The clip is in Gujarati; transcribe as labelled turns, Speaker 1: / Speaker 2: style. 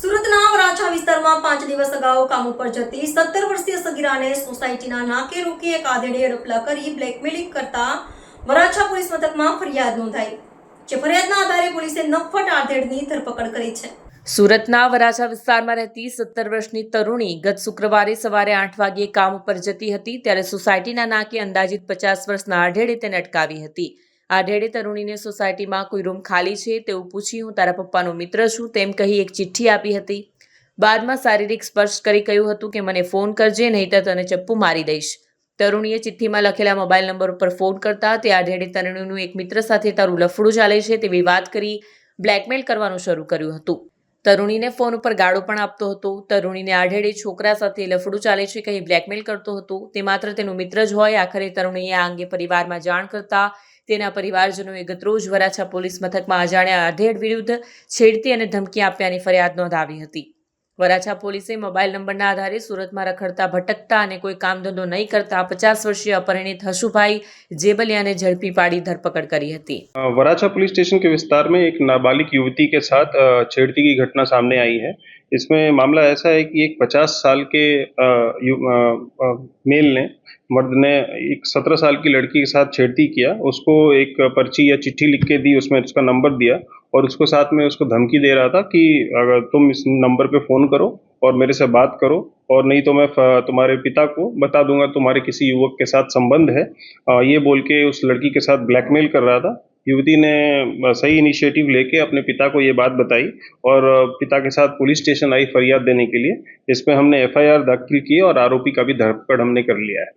Speaker 1: સુરતના વરાછા વિસ્તારમાં પાંચ દિવસ અગાઉ કામ ઉપર જતી સત્તર વર્ષીય સગીરાને સોસાયટીના નાકે રોકી એક આધેડે રપલા કરી બ્લેકમેલિંગ કરતા વરાછા પોલીસ મથકમાં ફરિયાદ નોંધાઈ, જે ફરિયાદના આધારે પોલીસે નફ્ફટ આધેડની ધરપકડ કરી છે.
Speaker 2: સુરતના વરાછા વિસ્તારમાં રહેતી સત્તર વર્ષની તરુણી ગત શુક્રવારે સવારે આઠ વાગ્યે કામ ઉપર જતી હતી, ત્યારે સોસાયટીના નાકે અંદાજિત પચાસ વર્ષના આઢેડે તેને અટકાવી હતી. આઢેડે તરુણીને સોસાયટીમાં કોઈ રૂમ ખાલી છે તેવું પૂછી હું તારા પપ્પાનો મિત્ર છું તેમ કહી એક ચિઠ્ઠી આપી હતી. બાદમાં શારીરિક સ્પર્શ કરી કહ્યું હતું કે મને ફોન કરજે, નહીંતર તને ચપ્પુ મારી દઈશ. તરુણીએ ચિઠ્ઠીમાં લખેલા મોબાઈલ નંબર ઉપર ફોન કરતા તે આઢેડે તરુણીનું એક મિત્ર સાથે તારું લફડું ચાલે છે તેવી વાત કરી બ્લેકમેલ કરવાનું શરૂ કર્યું હતું. તરુણીને ફોન ઉપર ગાળો પણ આપતો હતો. તરુણીને આઢેડે છોકરા સાથે લફડું ચાલે છે કહી બ્લેકમેલ કરતો હતો. તે માત્ર તેનું મિત્ર જ હોય. આખરે તરુણીએ આ અંગે પરિવારમાં જાણ કરતા તેના પરિવારજનોએ ગતરોજ વરાછા પોલીસ મથકમાં અજાણ્યા આધેડ વિરુદ્ધ છેડતી અને ધમકી આપ્યાની ફરિયાદ નોંધાવી હતી. વરાછા પોલીસે મોબાઈલ નંબરના આધારે સુરતમાં રખડતા ભટકતા અને કોઈ કામ ધંધો નહીં કરતા પચાસ વર્ષીય અપરિણિત હશુભાઈ જેબલિયાને ઝડપી પાડી ધરપકડ કરી હતી
Speaker 3: अ, वराछा पुलिस स्टेशन के विस्तार में एक नाबालिग युवती के साथ अ, छेड़ती की घटना सामने आई है इसमें मामला ऐसा है कि एक पचास साल के मेल ने, मर्द ने एक सत्रह साल की लड़की के साथ छेड़ती किया, उसको एक पर्ची या चिट्ठी लिख के दी, उसमें उसका नंबर दिया और उसको साथ में उसको धमकी दे रहा था कि अगर तुम इस नंबर पे फ़ोन करो और मेरे से बात करो और नहीं तो मैं तुम्हारे पिता को बता दूँगा, तुम्हारे किसी युवक के साथ संबंध है। ये बोल के उस लड़की के साथ ब्लैकमेल कर रहा था। युवती ने सही इनिशिएटिव लेके अपने पिता को ये बात बताई और पिता के साथ पुलिस स्टेशन आई फरियाद देने के लिए। इसमें हमने एफआईआर दाखिल की और आरोपी का भी धरपकड़ हमने कर लिया है।